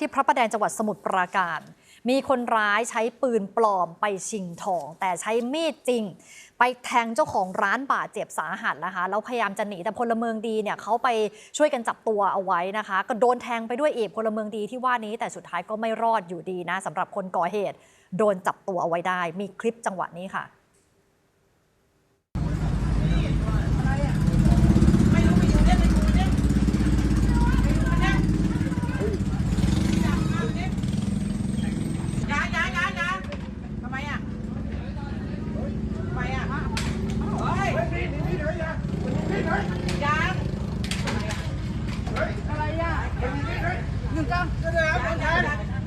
ที่พระประแดงจังหวัดสมุทรปราการ มีคนร้ายใช้ปืนปลอมไปชิงทอง แต่ใช้มีดจริง ไปแทงเจ้าของร้านบาดเจ็บสาหัสนะคะแล้วพยายามจะหนีแต่พลเมืองดีเนี่ยเขาไปช่วยกันจับตัวเอาไว้นะคะ ก็โดนแทงไปด้วยอีกพลเมืองดีที่ว่านี้แต่สุดท้ายก็ไม่รอดอยู่ดีนะสำหรับคนก่อเหตุ โดนจับตัวเอาไว้ได้ มีคลิปจังหวะนี้ค่ะ ยายายายาทำไมอะทำไมอะเฮ้ยยาง อะไรอะหนึ่ง เก้า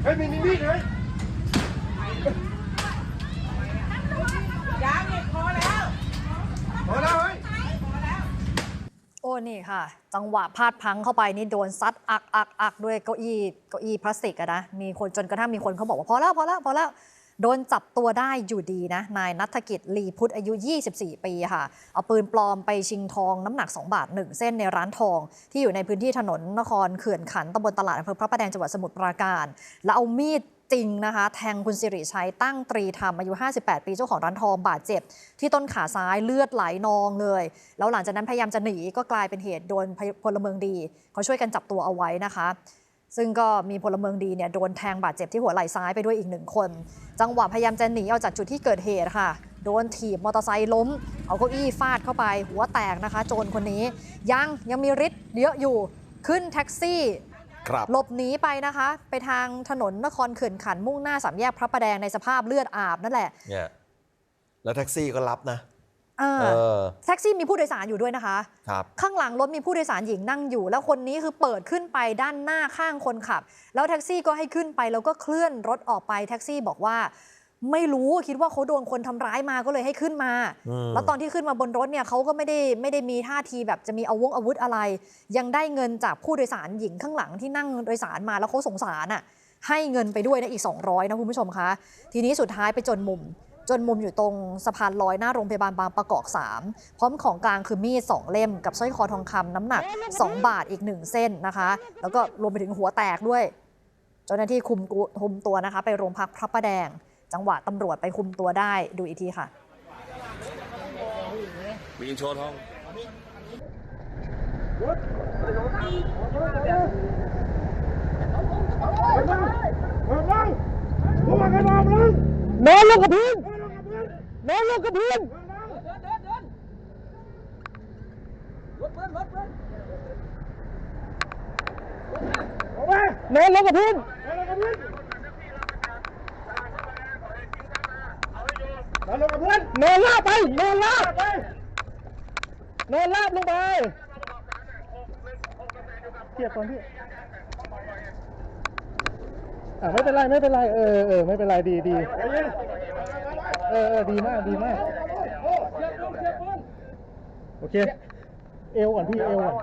เฮ้ยมีมีมีดเลยยางนี่พอแล้ว พอแล้วเฮ้ย โอ้นี่ค่ะ จังหวะพลาดพลังเข้าไปนี่โดนซัดอักอักอักด้วยเก้าอี้เก้าอี้พลาสติกอะนะ มีคนจนกระทั่งมีคนเขาบอกว่าพอแล้วพอแล้วพอแล้ว โดนจับตัวได้อยู่ดีนะ นายนัฐกิจลีพุทธอายุ 24 ปีค่ะ เอาปืนปลอมไปชิงทองน้ำหนัก 2 บาท 1 เส้นในร้านทอง ที่อยู่ในพื้นที่ถนนนครเขื่อนขันตำบลตลาดอำเภอพระประแดงจังหวัดสมุทรปราการ แล้วเอามีดจริงนะคะแทงคุณสิริชัยตั้งตรีธรรมอายุ 58 ปีเจ้าของร้านทองบาดเจ็บ ที่ต้นขาซ้ายเลือดไหลนองเลย แล้วหลังจากนั้นพยายามจะหนีก็กลายเป็นเหตุโดนพลเมืองดีเขาช่วยกันจับตัวเอาไว้นะคะ ซึ่งก็มีพลเมืองดีเนี่ยโดนแทงบาดเจ็บที่หัวไหล่ซ้ายไปด้วยอีกหนึ่งคน จังหวะพยายามจะหนีออกจากจุดที่เกิดเหตุค่ะ โดนถีบมอเตอร์ไซค์ล้ม เอาเก้าอี้ฟาดเข้าไป หัวแตกนะคะ โจรคนนี้ ยังยังมีฤทธิ์เยอะอยู่ขึ้นแท็กซี่ครับหลบหนีไปนะคะ ไปทางถนนนครเขื่อนขันธ์มุ่งหน้าสามแยกพระประแดงในสภาพเลือดอาบนั่นแหละ เนี่ย แล้วแท็กซี่ก็รับนะ อ่า เออ แท็กซี่มีผู้โดยสารอยู่ด้วยนะคะ ครับ ข้างหลังรถมีผู้โดยสารหญิงนั่งอยู่ แล้วคนนี้คือเปิดขึ้นไปด้านหน้าข้างคนขับ แล้วแท็กซี่ก็ให้ขึ้นไปแล้วก็เคลื่อนรถออกไปแท็กซี่บอกว่า ไม่รู้คิดว่าเขาโดนคนทำร้ายมาก็เลยให้ขึ้นมา อืม แล้วตอนที่ขึ้นมาบนรถเนี่ยเขาก็ไม่ได้ไม่ได้มีท่าทีแบบจะมีอาวงอาวุธอะไร ยังได้เงินจากผู้โดยสารหญิงข้างหลังที่นั่งโดยสารมาแล้วเขาสงสารอะให้เงินไปด้วยนะอีก 200นะคุณผู้ชมคะ ทีนี้สุดท้ายไปจนมุม จนมุมอยู่ตรงสะพานลอยหน้าโรงพยาบาลบางประกอบ3พร้อมของกลางคือมีด2เล่มกับสร้อยคอทองคำน้ำหนัก 2 บาทอีก 1 เส้นนะคะ แล้วก็รวมไปถึงหัวแตกด้วย เจ้าหน้าที่คุมกูคุมตัวนะคะ ไปโรงพักพระประแดง จังหวะตำรวจไปคุมตัวได้ดูอีกทีค่ะมีอินโชว์ทองนอนลงกับพื้น นอนลงกับพื้นนอนลงกับพื้นนอนลาบไปนอนลาบนอนลาบลงไปเกียบก่อนพี่อ่าไม่เป็นไรไม่เป็นไรเออเออไม่เป็นไรดีดี เออเออดีมากดีมาก โอเค เอวก่อนพี่เอวก่อน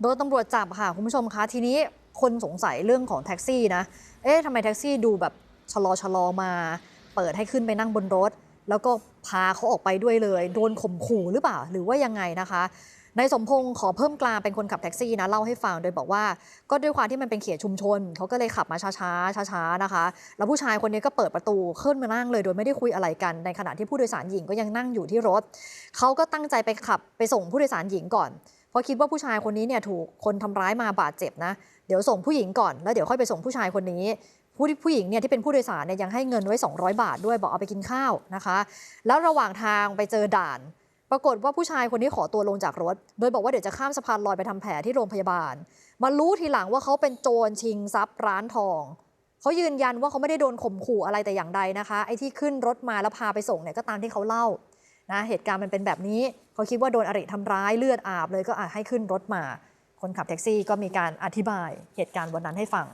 โดนตำรวจจับค่ะ คุณผู้ชมคะทีนี้คนสงสัยเรื่องของแท็กซี่นะ เอ๊ะทำไมแท็กซี่ดูแบบชะลอชะลอมา เปิดให้ขึ้นไปนั่งบนรถ แล้วก็พาเขาออกไปด้วยเลย โดนข่มขู่หรือเปล่า หรือว่ายังไงนะคะ นายสมพงศ์ขอเพิ่มกลางเป็นคนขับแท็กซี่นะเล่าให้ฟังโดยบอกว่า ก็ด้วยความที่มันเป็นเขตชุมชนเขาก็เลยขับมาช้าๆช้าๆนะคะ แล้วผู้ชายคนนี้ก็เปิดประตูขึ้นมานั่งเลย โดยไม่ได้คุยอะไรกันในขณะที่ผู้โดยสารหญิงก็ยังนั่งอยู่ที่รถเขาก็ตั้งใจไปขับไปส่งผู้โดยสารหญิงก่อนเพราะคิดว่าผู้ชายคนนี้เนี่ยถูกคนทำร้ายมาบาดเจ็บนะเดี๋ยวส่งผู้หญิงก่อนแล้วเดี๋ยวค่อยไปส่งผู้ชายคนนี้ผู้ผู้หญิงเนี่ยที่เป็นผู้โดยสารเนี่ยยังให้เงินไว้ 200 บาทด้วยบอกเอาไปกินข้าวนะคะ แล้วระหว่างทางไปเจอด่าน ปรากฏว่าผู้ชายคนนี้ขอตัวลงจากรถ โดยบอกว่าเดี๋ยวจะข้ามสะพานลอยไปทำแผลที่โรงพยาบาล มารู้ทีหลังว่าเขาเป็นโจรชิงทรัพย์ร้านทองเขายืนยันว่าเขาไม่ได้โดนข่มขู่อะไรแต่อย่างใดนะคะไอ้ที่ขึ้นรถมาแล้วพาไปส่งเนี่ยก็ตามที่เขาเล่านะเหตุการณ์มันเป็นแบบนี้เขาคิดว่าโดนอริทำร้ายเลือดอาบเลยก็อะให้ขึ้นรถมา คนขับแท็กซี่ก็มีการอธิบายเหตุการณ์วันนั้นให้ฟัง